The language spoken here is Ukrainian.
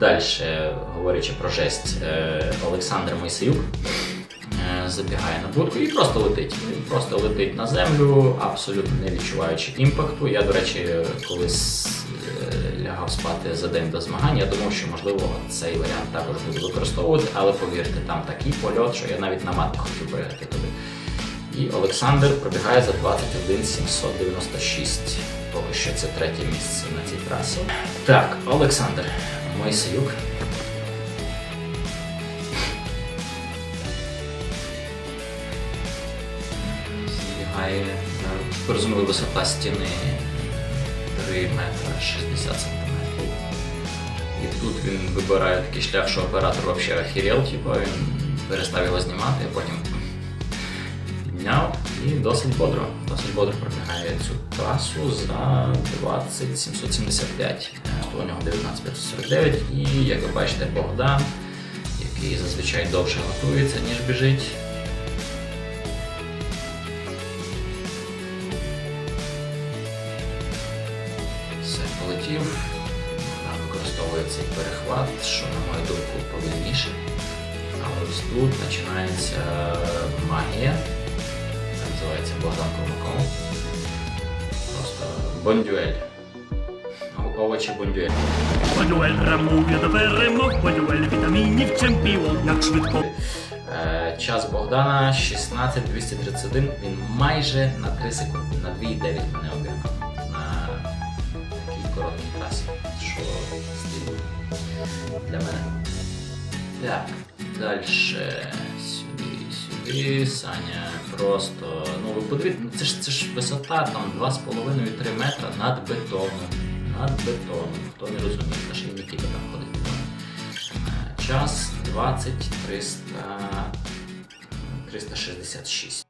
Далі, говорячи про жесть, е, Олександр Мойсеюк е, забігає на будку і просто летить. Він просто летить на землю, абсолютно не відчуваючи імпакту. Я, до речі, колись е, лягав спати за день до змагань. Я думав, що можливо цей варіант також буду використовувати, але повірте, там такий польот, що я навіть на матку хотів пригати туди. І Олександр пробігає за 21 796. Поки що це третє місце на цій трасі. Так, Олександр Мойсеюк. Збігає, розумію, висота стіни 3 метра 60 сантиметрів. І тут він вибирає такий шлях, що оператор взагалі охерел, типу, він перестав його знімати, а потім підняв і досить бодро. Досить бодро пробігає цю трасу за 2775. У нього 19549. І як ви бачите, Богдан, який зазвичай довше готується, ніж біжить. Все, полетів. Богдан використовує цей перехват, що, на мою думку, повільніше. Але ось тут починається магія. Це називається Богдан Колмаков. Просто бондюель. Овочі бондюель. Бонюель рамує до перемог, Бонюель вітамінів чемпіон, як швидко. Е, Час Богдана 16231. Він майже на 3 секунди, на 2,9 мене обігнав на такій короткій трасі, що стиль для мене. Так, далі сюди, сюди. Саня просто. Ну ви подивіться, ну, це ж це ж висота там 2,5-3 метра над бетоном. Над бетоном. Хто не розуміє, Нікіта там ходить. Е, Час 20 300, 366.